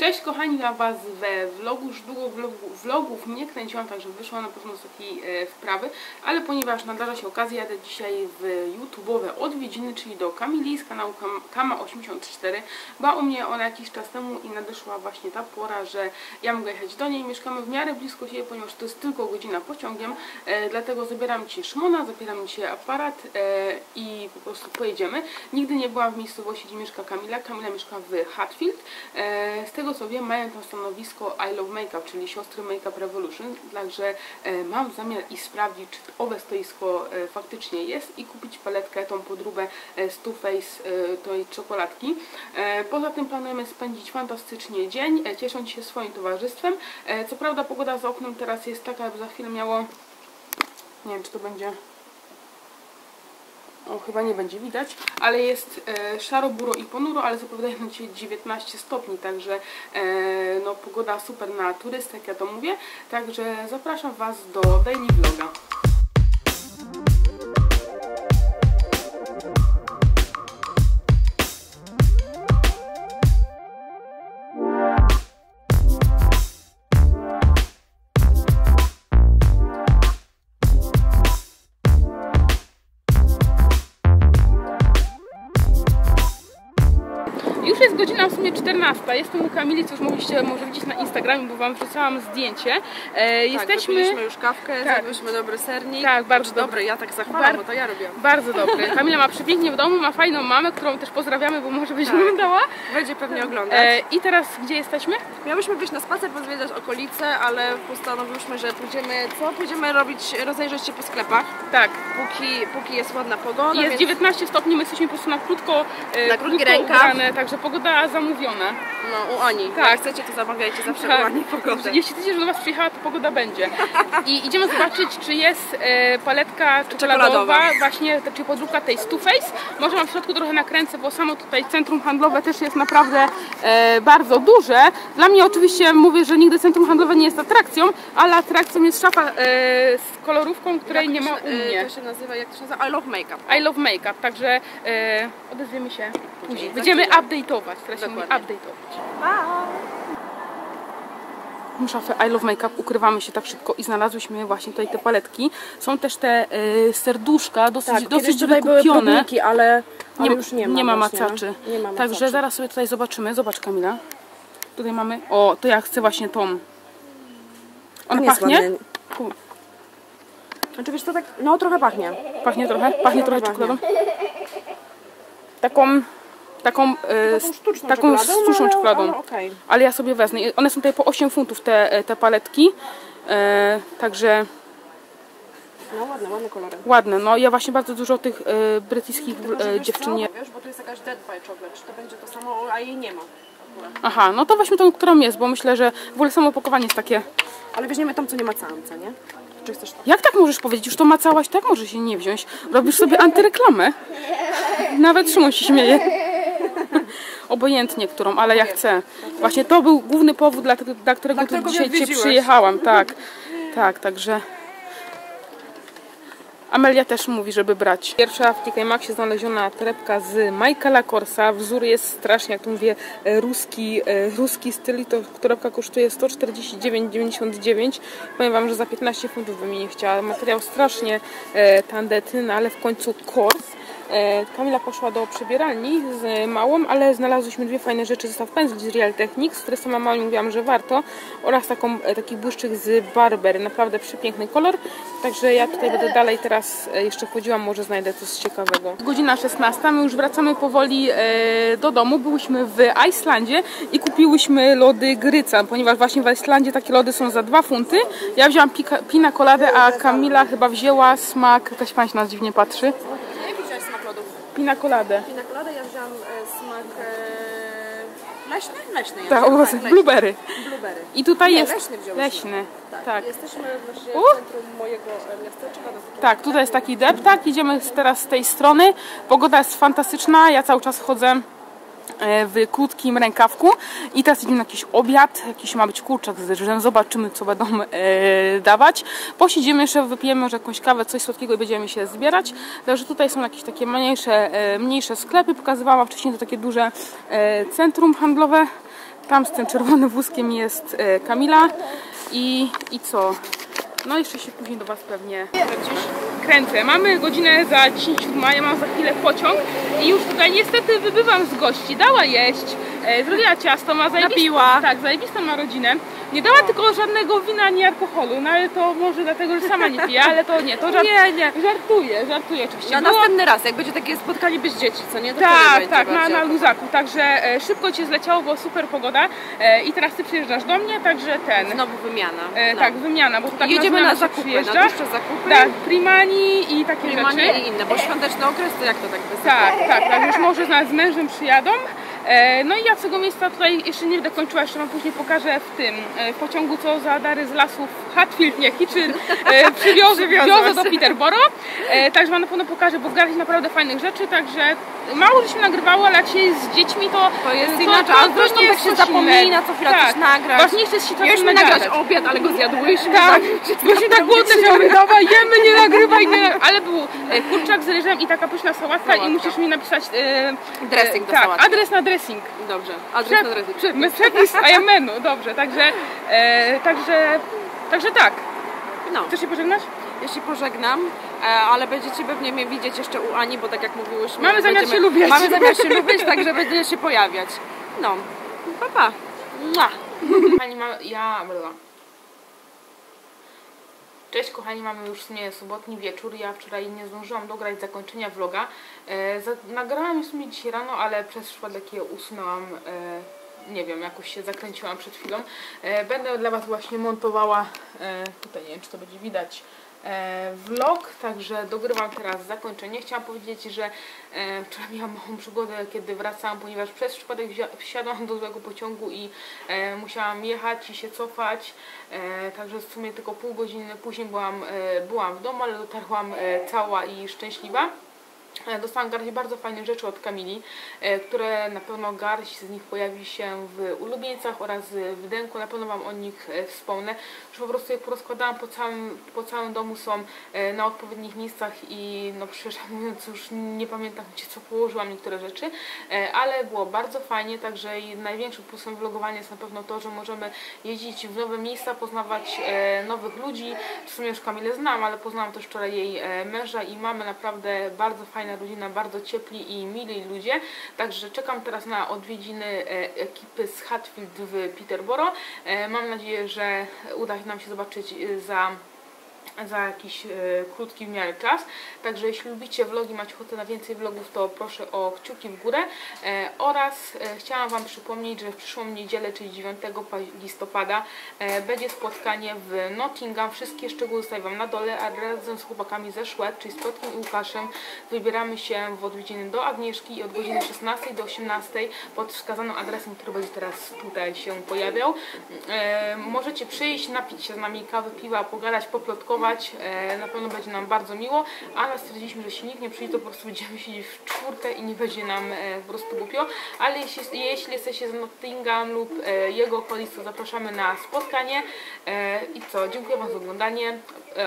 Cześć kochani, dla Was we vlogu. Już długo vlogu, vlogów nie kręciłam, także wyszła na pewno z takiej e, wprawy, ale ponieważ nadarza się okazja, jadę dzisiaj w YouTube'owe odwiedziny, czyli do Kamili z kanału Kam Kama84. Była u mnie ona jakiś czas temu i nadeszła właśnie ta pora, że ja mogę jechać do niej. Mieszkamy w miarę blisko siebie, ponieważ to jest tylko godzina pociągiem, e, dlatego zabieram dzisiaj Szymona, zabieram dzisiaj aparat e, i po prostu pojedziemy. Nigdy nie byłam w miejscowości, gdzie mieszka Kamila. Kamila mieszka w Hatfield. E, z tego co wiem, mają tam stanowisko I Love Makeup, czyli siostry Makeup Revolution, także e, mam zamiar i sprawdzić, czy owe stoisko e, faktycznie jest i kupić paletkę, tą podróbę e, z Too Faced e, tej czekoladki. E, poza tym planujemy spędzić fantastycznie dzień, e, ciesząc się swoim towarzystwem. E, co prawda pogoda za oknem teraz jest taka, jakby za chwilę miało, nie wiem czy to będzie o, chyba nie będzie widać, ale jest e, szaro, buro i ponuro, ale zapowiadają na dzisiaj 19 stopni, także e, no, pogoda super na turystę, jak ja to mówię. Także zapraszam Was do daily vloga. Już jest godzina w sumie 14. Jestem u Kamili, co już mogliście może widzieć na Instagramie, bo Wam wrzucałam zdjęcie. E, Tak, jesteśmy... wypiliśmy już kawkę, Tak. zjedliśmy dobry sernik. Tak, bardzo dobry. dobry. Ja tak zachwalam, Bar- bo to ja robiłam. Bardzo dobry. Kamila ma przepięknie w domu, ma fajną mamę, którą też pozdrawiamy, bo może byś Tak. oglądała. Będzie pewnie oglądać. E, I teraz gdzie jesteśmy? Miałyśmy wyjść na spacer, pozwiedzać okolice, ale postanowiłyśmy, że pójdziemy, co? Pójdziemy robić, rozejrzeć się po sklepach, Tak. póki, póki jest ładna pogoda, Jest więc 19 stopni, my jesteśmy po prostu na krótko, e, Na krótki krótko rękaw. ubrane, także pogoda zamówiona. no, u Ani. Tak. Jak chcecie, to zamawiajcie zawsze Tak. u Ani pogodę. Jeśli chcecie, żeby do Was przyjechała, to pogoda będzie. I idziemy zobaczyć, czy jest e, paletka czekoladowa, Czekoladowa. właśnie, czy podróbka tej Too Faced. Może Wam w środku trochę nakręcę, bo samo tutaj centrum handlowe też jest naprawdę e, bardzo duże. Dla mnie oczywiście mówię, że nigdy centrum handlowe nie jest atrakcją, ale atrakcją jest szafa e, z kolorówką, której Jak nie ma u y, mnie. To się nazywa, jak to się nazywa? I love makeup. I love make-up, także e, odezwiemy się później. Będziemy chwilę. Update'ować, teraz się mówi Dokładnie. update'ować. Szafę I Love Makeup ukrywamy się tak szybko i znalazłyśmy właśnie tutaj te paletki. Są też te e, serduszka, dosyć, Tak, dosyć tutaj były wykupione. próbniki, ale, ale Nie, już nie ma. nie ma macaczy. Nie ma Także macaczy. zaraz sobie tutaj zobaczymy. Zobacz Kamila. Tutaj mamy, o to ja chcę właśnie tą. On pachnie? Znaczy wiesz co, tak, no trochę pachnie. Pachnie trochę? Pachnie trochę czekoladą? Taką, taką, e, Taką sztuczną taką czekoladą, sztuczną ale- czekoladą. ale okej. Ale ja sobie wezmę. One są tutaj po 8 funtów te, te paletki. E, także No ładne, ładne kolory. ładne. No ja właśnie bardzo dużo tych e, brytyjskich e, dziewczyn nie. Wiesz, bo tu jest jakaś Dead by Chocolate, czy to będzie to samo, a jej nie ma. Aha, no to weźmy tą, którą jest, bo myślę, że w ogóle samo opakowanie jest takie. Ale weźmiemy tam, co nie ma całamca, nie? Czy chcesz? Jak tak możesz powiedzieć? Już to macałaś, tak może się nie wziąć. Robisz sobie antyreklamę. Nawet Szymon się śmieje. Obojętnie którą, ale ja chcę. Właśnie to był główny powód, dla, dla którego Dla tu dzisiaj cię przyjechałam. Tak, tak, także... Amelia też mówi, żeby brać. Pierwsza w TK Maxie znaleziona torebka z Michaela Korsa. Wzór jest strasznie, jak to mówię, ruski, e, ruski styl i to torebka kosztuje 149,99. Powiem Wam, że za 15 funtów bym jej nie chciała. Materiał strasznie e, tandetny, no ale w końcu Kors. E, Kamila poszła do przebieralni z małą, ale znalazłyśmy dwie fajne rzeczy. Zestaw pędzli z Real Techniques, które sama małą mówiłam, że warto. Oraz taką, e, taki błyszczyk z Barber. Naprawdę przepiękny kolor. Także ja tutaj będę dalej teraz e, jeszcze chodziłam, może znajdę coś ciekawego. Godzina 16, my już wracamy powoli do domu. Byłyśmy w Islandzie i kupiłyśmy lody Gryca, ponieważ właśnie w Islandzie takie lody są za 2 funty. Ja wzięłam pina coladę, a Kamila chyba wzięła smak, jakaś pani się nas dziwnie patrzy. Pina coladę. Pina colada, ja wziąłam e, smak e, leśny? Leśny Tak, jest. o, leśny. blueberry. Blueberry. I tutaj Nie, jest leśny wzięłyśmy. leśny. Tak. Tak. Jesteśmy właśnie w centrum mojego e, miasteczka. takim- Tak, tutaj jest taki deptak, idziemy teraz z tej strony. Pogoda jest fantastyczna, ja cały czas chodzę w krótkim rękawku i teraz idziemy na jakiś obiad, jakiś ma być kurczak z ryżem, zobaczymy co będą e, dawać. Posiedzimy jeszcze, wypijemy może jakąś kawę, coś słodkiego i będziemy się zbierać. Także tutaj są jakieś takie mniejsze, e, mniejsze sklepy, pokazywałam wcześniej to takie duże e, centrum handlowe. Tam z tym czerwonym wózkiem jest e, Kamila i, i co? No jeszcze się później do Was pewnie kręcę. Mamy godzinę za 10 ja mam za chwilę pociąg i już tutaj niestety wybywam z gości. Dała jeść, e, zrobiła ciasto, ma zajebistą, Napiła. tak, zajebistą ma rodzinę. Nie dała tylko żadnego wina ani alkoholu, no ale to może dlatego, że sama nie pije, ale to nie, to żart, Nie, nie. żartuję, żartuję oczywiście. Na Było- następny raz, jak będzie takie spotkanie bez dzieci, co nie? To tak, tak, na, na luzaku, także e, szybko Cię zleciało, bo super pogoda e, i teraz Ty przyjeżdżasz do mnie, także ten, Znowu wymiana. e, no. tak, wymiana, bo to tak Jedziemy na zakupy, przyjeżdża. na zakupy. Tak, Primani i takie Limanie rzeczy. i inne, bo świąteczny okres to jak to tak wysypa? Tak, tak, tak, już może z mężem przyjadą. E, no i ja z tego miejsca tutaj jeszcze nie będę kończyła, jeszcze wam później pokażę w tym e, pociągu, co za dary z lasów Hatfield, nie e, przywiozę, Przywiozłaś. wiozę do Peterborough. E, także wam na pewno pokażę, bo zgarnić naprawdę fajnych rzeczy, także mało żeśmy nagrywało, ale jak się jest z dziećmi, to To jest inaczej, a zresztą nie tak się coś zapomina co chwila tak. coś nagrać. Ważniejsze jest się czasem Mieliśmy nagrać obiad, ale go zjadłyśmy. Tak, byliśmy tak głodne, że mówię, dawaj, jemy, nie nagrywaj, nie. ale był kurczak z ryżem i taka pyszna sałatka Sałatka. i musisz mi napisać e, Dressing do tak, sałatki. adres na dressing. Dobrze, adres na dressing. Przep- my- przepis IMN-u, dobrze, także, e, także, także tak. No, Chcesz się pożegnać? ja się pożegnam, e, ale będziecie pewnie mnie widzieć jeszcze u Ani, bo tak jak mówiłyśmy... Mamy zamiar będziemy- się lubić. Mamy zamiar się lubić, także będzie się pojawiać. No, pa pa. Mua. Kochani, ma, ja... Cześć kochani, mamy już w sobotni wieczór. Ja wczoraj nie zdążyłam dograć zakończenia vloga. E, za, nagrałam w sumie dzisiaj rano, ale przez przypadek je usunęłam. E, nie wiem, jakoś się zakręciłam przed chwilą. E, będę dla Was właśnie montowała, e, tutaj nie wiem, czy to będzie widać, vlog, także dogrywam teraz zakończenie. Chciałam powiedzieć, że e, wczoraj miałam małą przygodę, kiedy wracałam, ponieważ przez przypadek wsia- wsiadłam do złego pociągu i e, musiałam jechać i się cofać, e, także w sumie tylko pół godziny później byłam, e, byłam w domu, ale dotarłam e, cała i szczęśliwa. E, Dostałam garść bardzo fajnych rzeczy od Kamili, e, które na pewno garść z nich pojawi się w ulubieńcach oraz w denku. Na pewno Wam o nich e, wspomnę. Już po prostu je porozkładałam po całym, po całym domu, są na odpowiednich miejscach i no szczerze mówiąc już nie pamiętam gdzie co położyłam niektóre rzeczy, ale było bardzo fajnie, także największym plusem vlogowania jest na pewno to, że możemy jeździć w nowe miejsca, poznawać nowych ludzi. W sumie już Kamilę znam, ale poznałam też wczoraj jej męża i mamy naprawdę bardzo fajna rodzina, bardzo ciepli i mili ludzie. Także czekam teraz na odwiedziny e, ekipy z Hatfield w Peterborough. E, Mam nadzieję, że uda nam się zobaczyć e, za za jakiś e, krótki w miarę czas. Także jeśli lubicie vlogi, macie ochotę na więcej vlogów, to proszę o kciuki w górę. E, oraz e, chciałam Wam przypomnieć, że w przyszłą niedzielę, czyli 9 pa- listopada, będzie spotkanie w Nottingham. Wszystkie szczegóły zostawiam Wam na dole, a razem z chłopakami ze Szwed, czyli z Piotkiem i Łukaszem, wybieramy się w odwiedziny do Agnieszki i od godziny 16 do 18 pod wskazanym adresem, który będzie teraz tutaj się pojawiał. Możecie przyjść, napić się z nami kawy, piwa, pogadać, poplotkować. E, na pewno będzie nam bardzo miło, ale stwierdziliśmy, że jeśli nikt nie przyjdzie, to po prostu będziemy siedzieć w czwórkę i nie będzie nam e, po prostu głupio. Ale jeśli, jeśli jesteście z Nottingham lub e, jego okolic, to zapraszamy na spotkanie. I co, dziękuję Wam za oglądanie.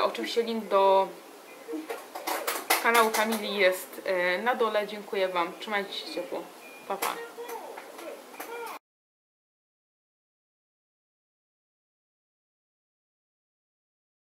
Oczywiście link do kanału Kamili jest na dole. Dziękuję Wam. Trzymajcie się ciepło. Pa, pa.